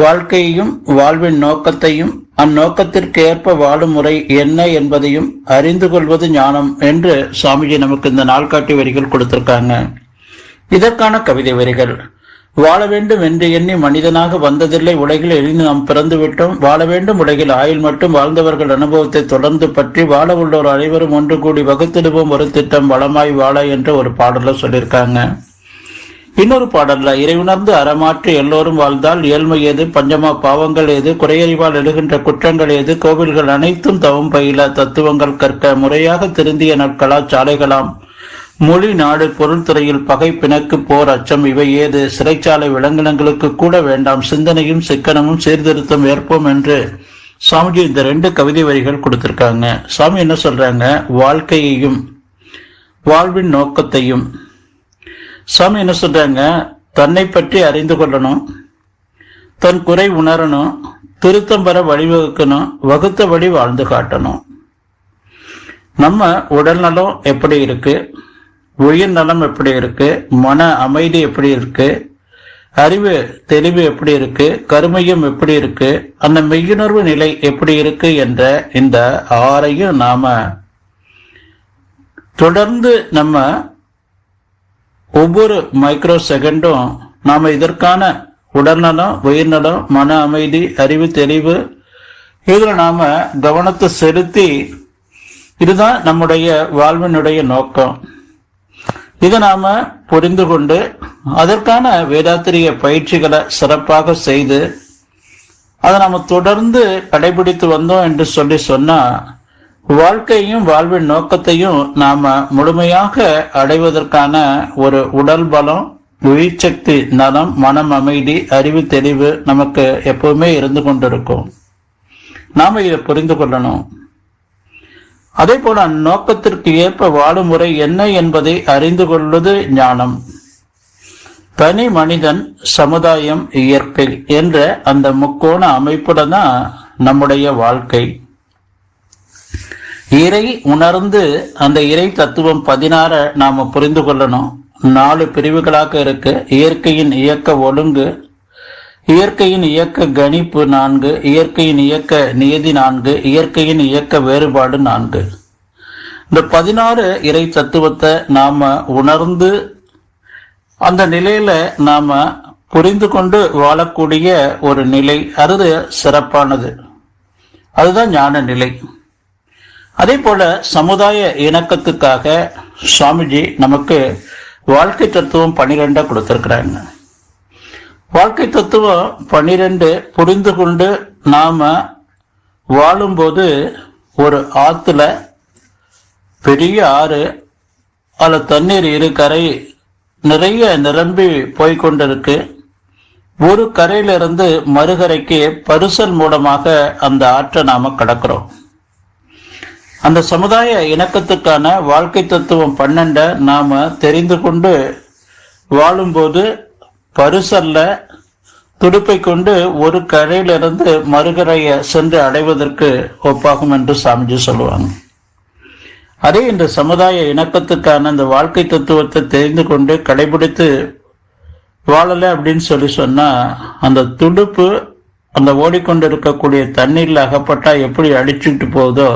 வாழ்க்கையையும் வாழ்வின் நோக்கத்தையும் அந்நோக்கத்திற்கேற்ப வாழும் முறை என்ன என்பதையும் அறிந்து கொள்வது ஞானம் என்று சுவாமிஜி நமக்கு இந்த நாள்காட்டி வரிகள் கொடுத்திருக்காங்க. இதற்கான கவிதை வரிகள். வாழ வேண்டும் என்று எண்ணி மனிதனாக வந்ததில்லை. உலகில் எரிந்து நாம் பிறந்து விட்டோம். வாழ வேண்டும் உலகில் ஆயுள் மட்டும் வாழ்ந்தவர்கள் அனுபவத்தை தொடர்ந்து பற்றி வாழ உள்ளோர் அனைவரும் ஒன்று கூடி வகுத்திடுவோம். ஒரு திட்டம் வளமாய் வாழ என்று ஒரு பாடல சொல்லியிருக்காங்க. இன்னொரு பாடல்ல இறைவுணர்ந்து அறமாற்றி எல்லோரும் வாழ்ந்தால் ஏழ்மை ஏது பஞ்சமா பாவங்கள் ஏது குறையறிவால் எழுகின்ற குற்றங்கள் ஏது கோவில்கள் அனைத்தும் தவம் பயில தத்துவங்கள் கற்க முறையாக திருந்திய நற்களா சாலைகளாம். மொழி நாடு பொருள்துறையில் பகை பிணக்கு போர் அச்சம் இவை ஏது சிறைச்சாலை விலங்கினங்களுக்கு கூட வேண்டாம் சிந்தனையும் சிக்கனமும் சீர்திருத்தம் ஏற்போம் என்று சாமிஜி இந்த ரெண்டு கவிதை வரிகள் கொடுத்திருக்காங்க. சாமி என்ன சொல்றாங்க? வாழ்க்கையையும் வாழ்வின் நோக்கத்தையும் சுவாமி என்ன சொல்றாங்க? தன்னை பற்றி அறிந்து கொள்ளணும் தன் குறை உணரணும் திருத்தம் பெற வழிவகுக்கணும் வழி வாழ்ந்து காட்டணும். நம்ம உடல் நலம் எப்படி இருக்கு? உயிர் நலம் எப்படி இருக்கு? மன அமைதி எப்படி இருக்கு? அறிவு தெளிவு எப்படி இருக்கு? கருமையும் எப்படி இருக்கு? அந்த மெய்யுணர்வு நிலை எப்படி இருக்கு என்ற இந்த ஆறையும் நாம தொடர்ந்து நம்ம ஒவ்வொரு மைக்ரோ செகண்டும் நாம இதற்கான உடல்நலம் உயிர்நலம் மன அமைதி அறிவு தெளிவு இதில் நாம கவனத்தை செலுத்தி இதுதான் நம்முடைய வாழ்வினுடைய நோக்கம். இதை நாம புரிந்து கொண்டு அதற்கான வேதாத்திரிய பயிற்சிகளை சிறப்பாக செய்து அதை நாம தொடர்ந்து கடைபிடித்து வந்தோம் என்று சொல்லி சொன்னா வாழ்க்கையும் வாழ்வின் நோக்கத்தையும் நாம முழுமையாக அடைவதற்கான ஒரு உடல் பலம் உயிர்ச்சக்தி நலம் மனம் அமைதி அறிவு தெளிவு நமக்கு எப்பவுமே இருந்து கொண்டிருக்கும். நாம இதை புரிந்து கொள்ளணும். அதே போல அந்நோக்கத்திற்கு ஏற்ப வாழும் முறை என்ன என்பதை அறிந்து கொள்வது ஞானம். தனி மனிதன் சமுதாயம் இயற்கை என்ற அந்த முக்கோண அமைப்புல தான் நம்முடைய வாழ்க்கை. இறை உணர்ந்து அந்த இறை தத்துவம் பதினாற நாம புரிந்து கொள்ளணும். நாலு பிரிவுகளாக இருக்கு. இயற்கையின் இயக்க ஒழுங்கு இயற்கையின் இயக்க கணிப்பு நான்கு இயற்கையின் இயக்க நியதி நான்கு இயற்கையின் இயக்க வேறுபாடு நான்கு. இந்த பதினாறு இறை தத்துவத்தை நாம உணர்ந்து அந்த நிலையில நாம புரிந்து கொண்டு வாழக்கூடிய ஒரு நிலை. அது சிறப்பானது. அதுதான் ஞான நிலை. அதே போல சமுதாய இணக்கத்துக்காக சுவாமிஜி நமக்கு வாழ்க்கை தத்துவம் பனிரெண்டா கொடுத்திருக்கிறாங்க. வாழ்க்கை தத்துவம் பன்னிரெண்டு புரிந்து கொண்டு நாம வாழும்போது ஒரு ஆத்துல பெரிய ஆறு அதில் தண்ணீர் இரு கரை நிறைய நிரம்பி போய்கொண்டிருக்கு ஒரு கரையிலிருந்து மறுகரைக்கு பரிசல் மூலமாக அந்த ஆற்றை நாம கடக்கிறோம். அந்த சமுதாய இணக்கத்துக்கான வாழ்க்கை தத்துவம் பன்னெண்ட நாம தெரிந்து கொண்டு வாழும்போது பரிசல்ல துடுப்பை கொண்டு ஒரு கரையிலிருந்து மறுகரைய சென்று அடைவதற்கு ஒப்பாகும் என்று சாமிஜி சொல்லுவாங்க. அதே இந்த சமுதாய இணக்கத்துக்கான அந்த வாழ்க்கை தத்துவத்தை தெரிந்து கொண்டு கடைபிடித்து வாழலை அப்படின்னு சொல்லி சொன்னா அந்த துடுப்பு அந்த ஓடிக்கொண்டு இருக்கக்கூடிய தண்ணீர்ல அகப்பட்டா எப்படி அடிச்சுட்டு போகுதோ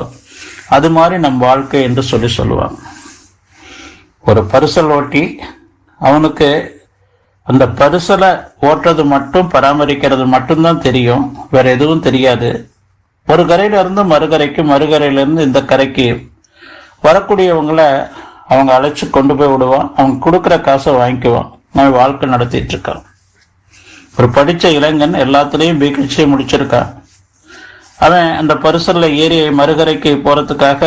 அது மாதிரி நம் வாழ்க்கை என்று சொல்லி சொல்லுவாங்க. ஒரு பரிசல் ஓட்டி அவனுக்கு அந்த பரிசலை ஓட்டுறது மட்டும் பராமரிக்கிறது மட்டும்தான் தெரியும். வேற எதுவும் தெரியாது. ஒரு கரையில இருந்து மறுகரைக்கு மறுகரையிலிருந்து இந்த கரைக்கு வரக்கூடியவங்கள அவங்க அழைச்சி கொண்டு போய் விடுவான். அவங்க கொடுக்குற காசை வாங்கிக்குவான். நம்ம வாழ்க்கை நடத்திட்டு இருக்கான். ஒரு படித்த இளைஞன் எல்லாத்துலேயும் பிகிழ்ச்சியை முடிச்சிருக்கான். அவன் அந்த பரிசலில் ஏறி மறுகரைக்கு போகிறதுக்காக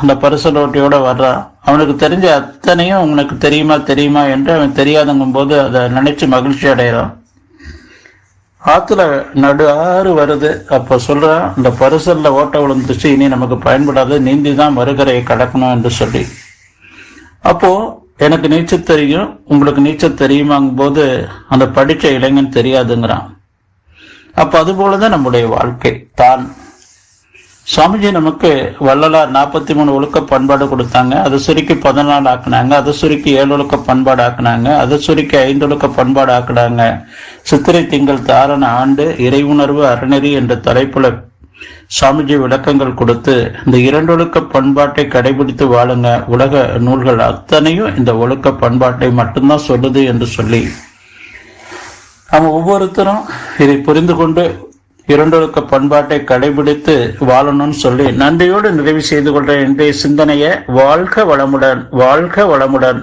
அந்த பரிசல் ஓட்டியோட வர்றான் அவனுக்கு தெரிஞ்ச அத்தனையும் உனக்கு தெரியுமா தெரியுமா என்று அவன் தெரியாதங்கும் போது அதை நினைச்சு மகிழ்ச்சி அடைகிறான். ஆற்றுல நடு ஆறு வருது. அப்போ சொல்கிறான் அந்த பரிசலில் ஓட்ட விழுந்துச்சு இனி நமக்கு பயன்படாது நீந்தி தான் மறுகரையை கடக்கணும் என்று சொல்லி. அப்போது எனக்கு நீச்சல் தெரியும் உங்களுக்கு நீச்சல் தெரியுமாங்கும் போது அந்த படித்த இளைஞன் தெரியாதுங்கிறான். அப்ப அது போலதான் நம்முடைய வாழ்க்கை. தான் சுவாமிஜி நமக்கு வள்ளலார் நாற்பத்தி மூணு ஒழுக்க பண்பாடு கொடுத்தாங்க. அதை சுருக்கி பதினாலு ஆக்குனாங்க. அதை சுருக்கி ஏழு ஒழுக்க பண்பாடு ஆக்குனாங்க. அதை சுருக்கி ஐந்து ஒழுக்க பண்பாடு ஆக்குனாங்க. சித்திரை திங்கள் தாரண ஆண்டு இறைவுணர்வு அறநெறி என்ற தலைப்புல சுவாமிஜி விளக்கங்கள் கொடுத்து இந்த இரண்டொழுக்க பண்பாட்டை கடைபிடித்து வாழுங்க. உலக நூல்கள் அத்தனையும் இந்த ஒழுக்க பண்பாட்டை மட்டும்தான் சொல்லுது என்று சொல்லி நம்ம ஒவ்வொருத்தரும் இதை புரிந்து கொண்டு இரண்டொழுக்க பண்பாட்டை கடைபிடித்து வாழணும்னு சொல்லி நன்றியோடு நிறைவு செய்து கொள்ற இன்றைய சிந்தனையை வாழ்க வளமுடன் வாழ்க வளமுடன்.